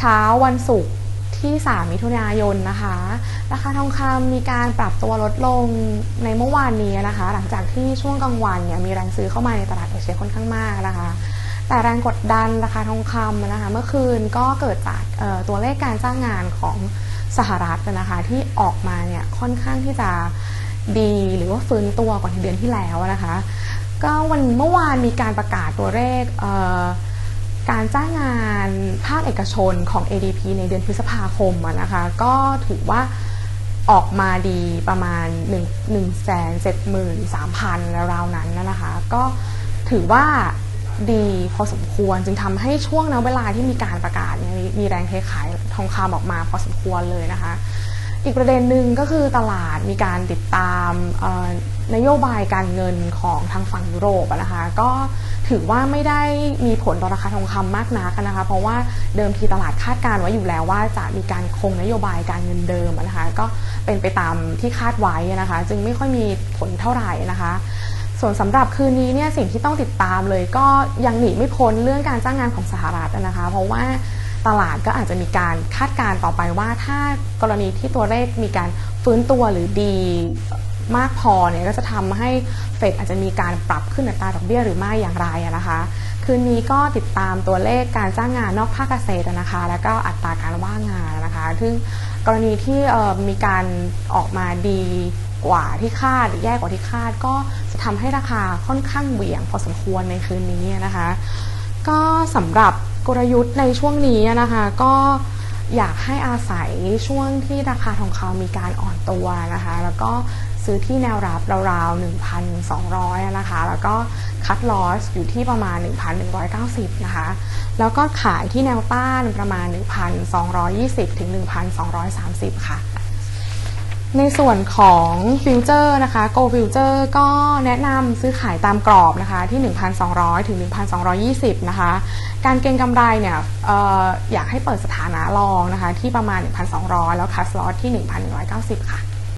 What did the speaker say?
เช้าวันศุกร์ที่ 3 มิถุนายนนะคะ ราคาทองคำมีการปรับตัวลดลงในเมื่อวานนี้นะคะ หลังจากที่ช่วงกลางวันเนี่ยมีแรงซื้อเข้ามาในตลาดเอเชียค่อนข้างมากนะคะ แต่แรงกดดันราคาทองคำนะคะ เมื่อคืนก็เกิดจากตัวเลขการจ้างงานของสหรัฐนะคะ ที่ออกมาเนี่ยค่อนข้างที่จะดีหรือว่าฟื้นตัวกว่าในเดือนที่แล้วนะคะ ก็วันเมื่อวานมีการประกาศตัวเลขเการจ้างงานภาคเอกชนของ ADP ในเดือนพฤษภาคมนะคะก็ถือว่าออกมาดีประมาณ 1 1 7 3 0 0 0ราวๆนั้นนะคะก็ถือว่าดีพอสมควรจึงทำให้ช่วงนั้นเวลาที่มีการประกาศมีแรงเทขายทองคำออกมาพอสมควรเลยนะคะ อีกประเด็นหนึ่งก็คือตลาดมีการติดตามนโยบายการเงินของทางฝั่งยุโรปนะคะก็ถือว่าไม่ได้มีผลต่อราคาทองคำมากนักนะคะ เพราะว่าเดิมทีตลาดคาดการณ์ไว้อยู่แล้วว่าจะมีการคงนโยบายการเงินเดิมนะคะก็เป็นไปตามที่คาดไว้นะคะ จึงไม่ค่อยมีผลเท่าไหร่นะคะส่วนสำหรับคืนนี้เนี่ยสิ่งที่ต้องติดตามเลยก็ยังหนีไม่พ้นเรื่องการจ้างงานของสหรัฐนะคะ เพราะว่า ตลาดก็อาจจะมีการคาดการณ์ต่อไปว่าถ้ากรณีที่ตัวเลขมีการฟื้นตัวหรือดีมากพอเนี่ยก็จะทำให้เฟดอาจจะมีการปรับขึ้นอัตราดอกเบี้ยหรือไม่อย่างไรนะคะ คืนนี้ก็ติดตามตัวเลขการจ้างงานนอกภาคเกษตรนะคะ แล้วก็อัตราการว่างงานนะคะ ซึ่งกรณีที่มีการออกมาดีกว่าที่คาดหรือแย่กว่าที่คาด ก็จะทำให้ราคาค่อนข้างเหวี่ยงพอสมควรในคืนนี้นะคะ ก็สำหรับกลยุทธ์ในช่วงนี้นะคะ ก็อยากให้อาศัยช่วงที่ราคาทองคำมีการอ่อนตัวนะคะ แล้วก็ซื้อที่แนวรับราวๆ 1,200 นะคะ แล้วก็คัดลอสอยู่ที่ประมาณ 1,190 นะคะ แล้วก็ขายที่แนวต้านประมาณ 1,220 ถึง 1,230 ค่ะ ในส่วนของฟิวเจอร์นะคะ Go Future ก็แนะนำซื้อขายตามกรอบนะคะที่ 1,200 ถึง 1,220 นะคะ การเก็งกำไรเนี่ยอออยากให้เปิดสถานะรองนะคะที่ประมาณ 1,200 แล้วคัสลอตที่ 1,190 ค่ะ